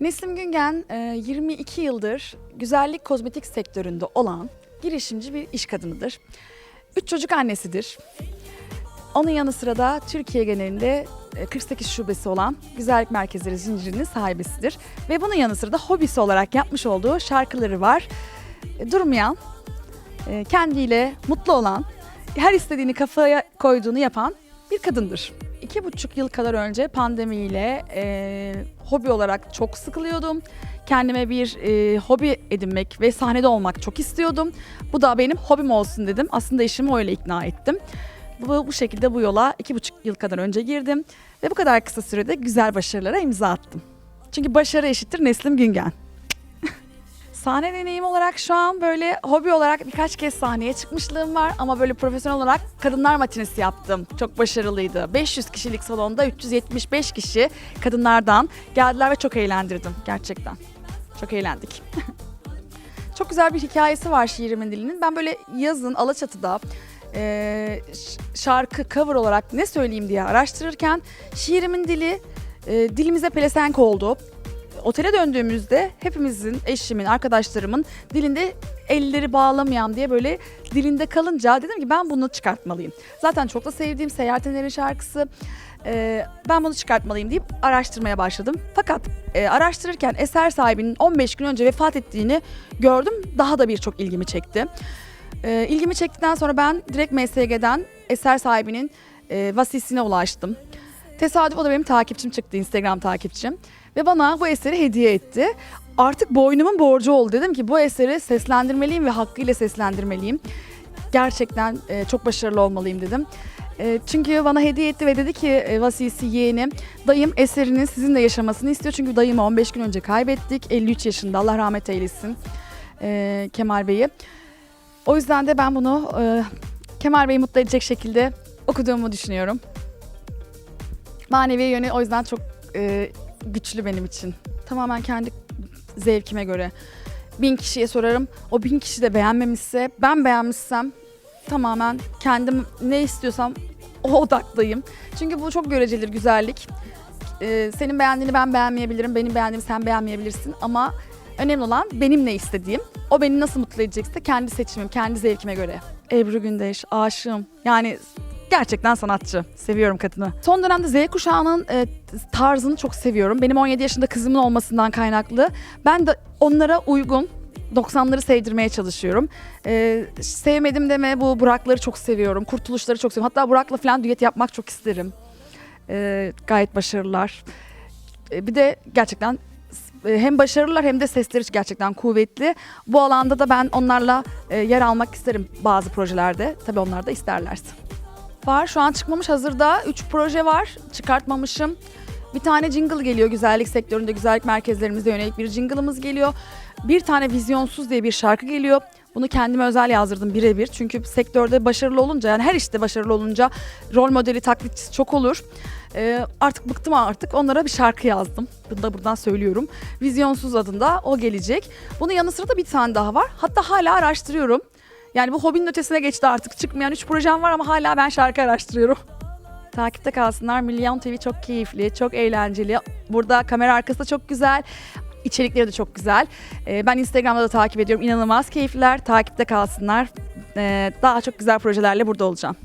Neslim Güngen e, 22 yıldır güzellik kozmetik sektöründe olan girişimci bir iş kadınıdır. Üç çocuk annesidir. Onun yanı sıra da Türkiye genelinde e, 48 şubesi olan güzellik merkezleri zincirinin sahibisidir. Ve bunun yanı sıra da hobisi olarak yapmış olduğu şarkıları var. E, Durmayan, e, kendiyle mutlu olan, her istediğini kafaya koyduğunu yapan bir kadındır. İki buçuk yıl kadar önce pandemiyle e, hobi olarak çok sıkılıyordum. Kendime bir e, hobi edinmek ve sahnede olmak çok istiyordum. Bu da benim hobim olsun dedim. Aslında eşimi öyle ikna ettim. Bu, bu şekilde bu yola iki buçuk yıl kadar önce girdim. Ve bu kadar kısa sürede güzel başarılara imza attım. Çünkü başarı eşittir Neslim Güngen. Sahne deneyim olarak şu an böyle hobi olarak birkaç kez sahneye çıkmışlığım var ama böyle profesyonel olarak kadınlar matinesi yaptım. Çok başarılıydı. 500 kişilik salonda 375 kişi kadınlardan geldiler ve çok eğlendirdim gerçekten. Çok eğlendik. çok güzel bir hikayesi var şiirimin dilinin. Ben böyle yazın Alaçatı'da ş- şarkı cover olarak ne söyleyeyim diye araştırırken şiirimin dili e, dilimize pelesenk oldu. Otele döndüğümüzde hepimizin, eşimin, arkadaşlarımın dilinde elleri bağlamayan diye böyle dilinde kalınca dedim ki ben bunu çıkartmalıyım. Zaten çok da sevdiğim Seyahat Ener'in şarkısı. Ee, ben bunu çıkartmalıyım deyip araştırmaya başladım. Fakat e, araştırırken eser sahibinin 15 gün önce vefat ettiğini gördüm. Daha da birçok ilgimi çekti. Ee, ilgimi çektikten sonra ben direkt MSG'den eser sahibinin e, vasisine ulaştım. Tesadüf o da benim takipçim çıktı, Instagram takipçim. Ve bana bu eseri hediye etti. Artık boynumun borcu oldu. Dedim ki bu eseri seslendirmeliyim ve hakkıyla seslendirmeliyim. Gerçekten e, çok başarılı olmalıyım dedim. E, çünkü bana hediye etti ve dedi ki e, vasisi yeğenim dayım eserinin sizinle yaşamasını istiyor. Çünkü dayımı 15 gün önce kaybettik. 53 yaşında Allah rahmet eylesin e, Kemal Bey'i. O yüzden de ben bunu e, Kemal Bey'i mutlu edecek şekilde okuduğumu düşünüyorum. Manevi yönü o yüzden çok e, güçlü benim için. Tamamen kendi zevkime göre. Bin kişiye sorarım. O bin kişi de beğenmemişse, ben beğenmişsem tamamen kendim ne istiyorsam o odaklıyım. Çünkü bu çok görecelidir güzellik. E, senin beğendiğini ben beğenmeyebilirim, benim beğendiğimi sen beğenmeyebilirsin ama önemli olan benim ne istediğim. O beni nasıl mutlu edecekse kendi seçimim, kendi zevkime göre. Ebru Gündeş, aşığım. Yani gerçekten sanatçı. Seviyorum kadını. Son dönemde Z kuşağının e, tarzını çok seviyorum. Benim 17 yaşında kızımın olmasından kaynaklı. Ben de onlara uygun 90'ları sevdirmeye çalışıyorum. E, sevmedim deme bu Burak'ları çok seviyorum. Kurtuluşları çok seviyorum. Hatta Burak'la falan düet yapmak çok isterim. E, gayet başarılılar. E, bir de gerçekten e, hem başarılılar hem de sesleri gerçekten kuvvetli. Bu alanda da ben onlarla e, yer almak isterim bazı projelerde. Tabii onlar da isterlerse. Var şu an çıkmamış hazırda 3 proje var çıkartmamışım. Bir tane jingle geliyor güzellik sektöründe güzellik merkezlerimize yönelik bir jingle'ımız geliyor. Bir tane vizyonsuz diye bir şarkı geliyor. Bunu kendime özel yazdırdım birebir. Çünkü sektörde başarılı olunca yani her işte başarılı olunca rol modeli taklitçisi çok olur. Ee, artık bıktım artık onlara bir şarkı yazdım. Bunu da buradan söylüyorum. Vizyonsuz adında o gelecek. Bunun yanı sıra da bir tane daha var. Hatta hala araştırıyorum. Yani bu hobinin ötesine geçti artık. Çıkmayan 3 projem var ama hala ben şarkı araştırıyorum. Takipte kalsınlar. Milyon TV çok keyifli, çok eğlenceli. Burada kamera arkası da çok güzel. İçerikleri de çok güzel. Ee, ben Instagram'da da takip ediyorum. İnanılmaz keyifliler. Takipte kalsınlar. Ee, daha çok güzel projelerle burada olacağım.